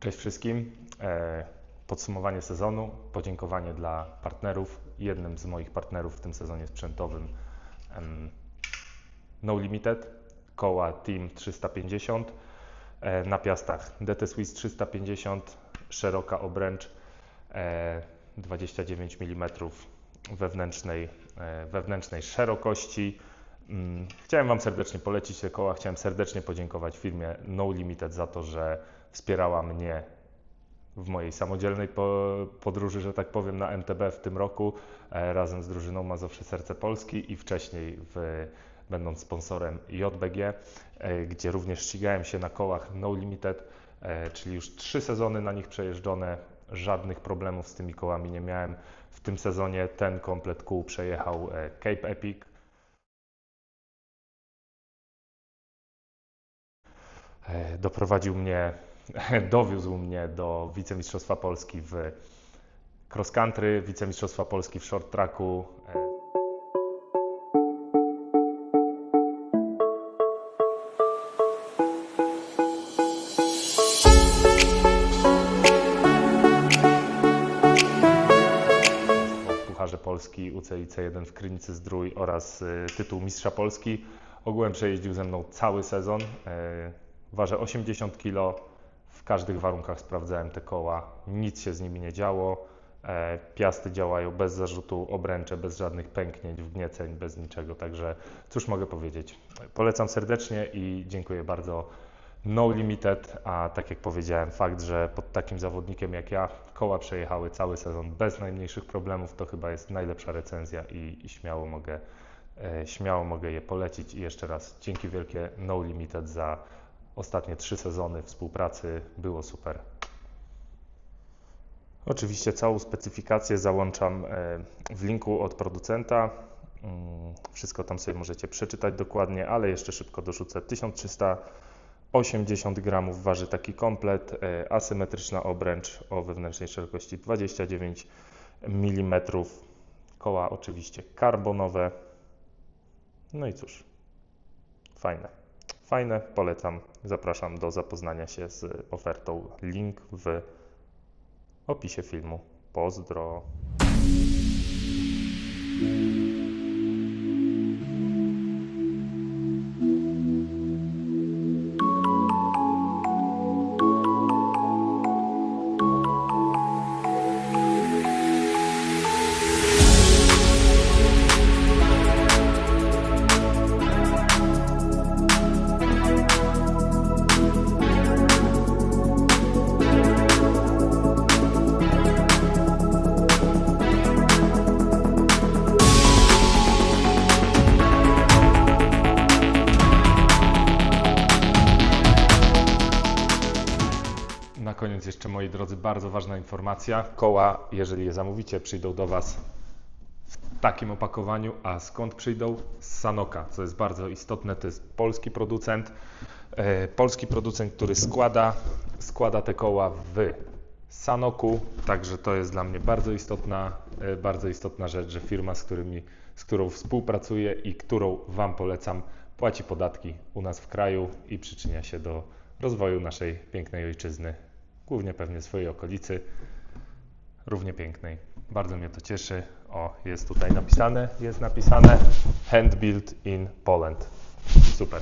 Cześć wszystkim. E, Podsumowanie sezonu, podziękowanie dla partnerów. Jednym z moich partnerów w tym sezonie sprzętowym No Limited, koła Team 350 e, na piastach DT Swiss 350, szeroka obręcz e, 29 mm wewnętrznej, e, wewnętrznej szerokości. Mm, Chciałem Wam serdecznie polecić te koła, chciałem serdecznie podziękować firmie No Limited za to, że wspierała mnie w mojej samodzielnej po- podróży, że tak powiem, na MTB w tym roku e, razem z drużyną Mazowsze Serce Polski i wcześniej w, będąc sponsorem JBG, e, gdzie również ścigałem się na kołach No Limited, e, czyli już trzy sezony na nich przejeżdżone, żadnych problemów z tymi kołami nie miałem. W tym sezonie ten komplet kół przejechał Cape Epic, doprowadził mnie, dowiózł mnie do wicemistrzostwa Polski w cross country, wicemistrzostwa Polski w short tracku. E, Pucharze Polski UCIC 1 w Krynicy Zdrój oraz y, tytuł Mistrza Polski. Ogółem przejeździł ze mną cały sezon. E, Ważę 80 kg. Każdych warunkach sprawdzałem te koła. Nic się z nimi nie działo. E, Piasty działają bez zarzutu, obręcze bez żadnych pęknięć, wgnieceń, bez niczego. Także cóż mogę powiedzieć. Polecam serdecznie i dziękuję bardzo no Limited, a tak jak powiedziałem, fakt, że pod takim zawodnikiem jak ja koła przejechały cały sezon bez najmniejszych problemów, to chyba jest najlepsza recenzja i, i śmiało, mogę, e, śmiało mogę je polecić. I jeszcze raz dzięki wielkie No Limited za ostatnie trzy sezony współpracy, było super. Oczywiście całą specyfikację załączam e, w linku od producenta. Mm, Wszystko tam sobie możecie przeczytać dokładnie, ale jeszcze szybko dorzucę 1380 gramów waży taki komplet, e, asymetryczna obręcz o wewnętrznej szerokości 29 mm, koła oczywiście karbonowe. No i cóż, fajne. Fajne, polecam. Zapraszam do zapoznania się z ofertą. Link w opisie filmu. Pozdro. Na koniec jeszcze, moi drodzy, bardzo ważna informacja. Koła, jeżeli je zamówicie, przyjdą do Was w takim opakowaniu. A skąd przyjdą? Z Sanoka, co jest bardzo istotne. To jest polski producent. E, polski producent, który składa, składa te koła w Sanoku. Także to jest dla mnie bardzo istotna, e, bardzo istotna rzecz, że firma, z, którymi, z którą współpracuję i którą Wam polecam, płaci podatki u nas w kraju i przyczynia się do rozwoju naszej pięknej ojczyzny, głównie pewnie swojej okolicy, równie pięknej. Bardzo mnie to cieszy. O, jest tutaj napisane, jest napisane Hand Built in Poland. Super.